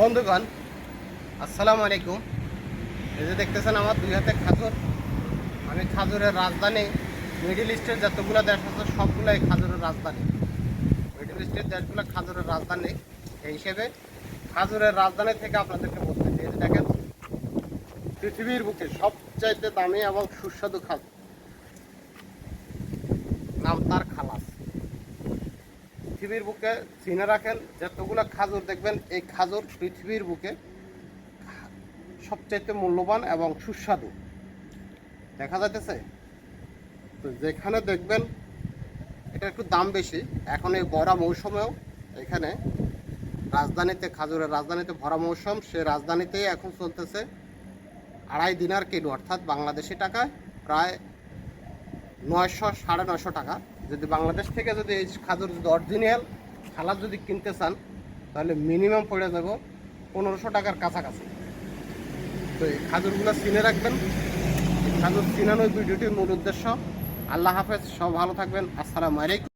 বন্ধুগণ, আসসালামু আলাইকুম। এই যে দেখতেছেন আমার দুই হাতে খাজুর। আমি খাজুরের রাজধানী মিডিল ইস্টের যতগুলো দেশ আছে, সবগুলাই খাজুরের রাজধানী। মিডিল ইস্টের দেশগুলো খাজুরের রাজধানী। এই হিসেবে খাজুরের রাজধানী থেকে আপনাদেরকে বলতে যে দেখেন, পৃথিবীর বুকে সবচাইতে দামি এবং সুস্বাদু খাজুর। নাম তার খালাস পৃথিবীর বুকে চিনে রাখেন, যতগুলো খাজুর দেখবেন, এই খাজুর পৃথিবীর বুকে সবচাইতে মূল্যবান এবং সুস্বাদু। দেখা যাইতেছে, তো যেখানে দেখবেন, এটা একটু দাম বেশি, এখন এই বড়া মৌসুমেও এখানে রাজধানীতে, খাজুরের রাজধানীতে ভরা মৌসুম, সে রাজধানীতেই এখন চলতেছে আড়াই দিনার কিলো অর্থাৎ বাংলাদেশি টাকায় প্রায় নয়শো, সাড়ে নয়শো টাকা। যদি বাংলাদেশ থেকে যদি এই খাজুর যদি অরিজিনাল খালার যদি কিনতে চান, তাহলে মিনিমাম পড়ে যাব পনেরোশো টাকার কাছাকাছি। তো এই খাজুরগুলো চিনে রাখবেন। খাজুর চিনানোর ভিডিওটির মূল উদ্দেশ্য। আল্লাহ হাফেজ, সব ভালো থাকবেন। আসসালামু আলাইকুম।